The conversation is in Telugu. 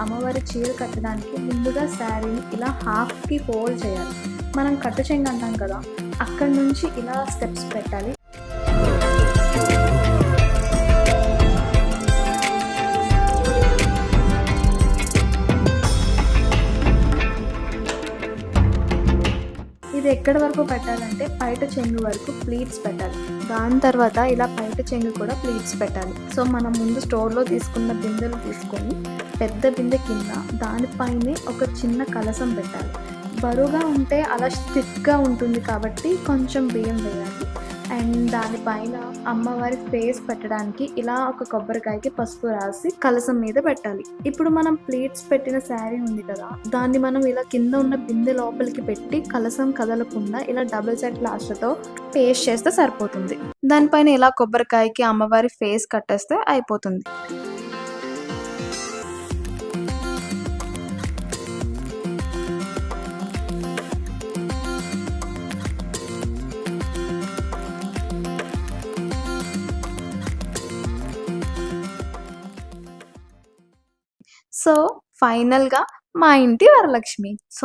అమ్మవారి చీర కట్టడానికి ముందుగా శారీని ఇలా హాఫ్కి ఫోల్డ్ చేయాలి. మనం కట్టు చెంగు అంటాం కదా అక్కడ నుంచి ఇలా స్టెప్స్ పెట్టాలి. ఇది ఎక్కడి వరకు పెట్టాలంటే పైట చెంగు వరకు ప్లీట్స్ పెట్టాలి. దాని తర్వాత ఇలా పైట చెంగు కూడా ప్లీట్స్ పెట్టాలి. సో మనం ముందు స్టోర్లో తీసుకున్న బిందెలు తీసుకొని పెద్ద బిందె కింద దానిపైనే ఒక చిన్న కలసం పెట్టాలి. బరువుగా ఉంటే అలా స్టిఫ్గా ఉంటుంది కాబట్టి కొంచెం బియ్యం వేయాలి. అండ్ దానిపైన అమ్మవారి ఫేస్ పెట్టడానికి ఇలా ఒక కొబ్బరికాయకి పసుపు రాసి కలసం మీద పెట్టాలి. ఇప్పుడు మనం ప్లేట్స్ పెట్టిన శారీ ఉంది కదా దాన్ని మనం ఇలా కింద ఉన్న బిందె లోపలికి పెట్టి కలసం కదలకుండా ఇలా డబుల్ సెట్ లాస్ట్తో పేస్ట్ చేస్తే సరిపోతుంది. దానిపైన ఇలా కొబ్బరికాయకి అమ్మవారి ఫేస్ కట్టేస్తే అయిపోతుంది. సో ఫైనల్గా మా ఇంటి వరలక్ష్మి. సో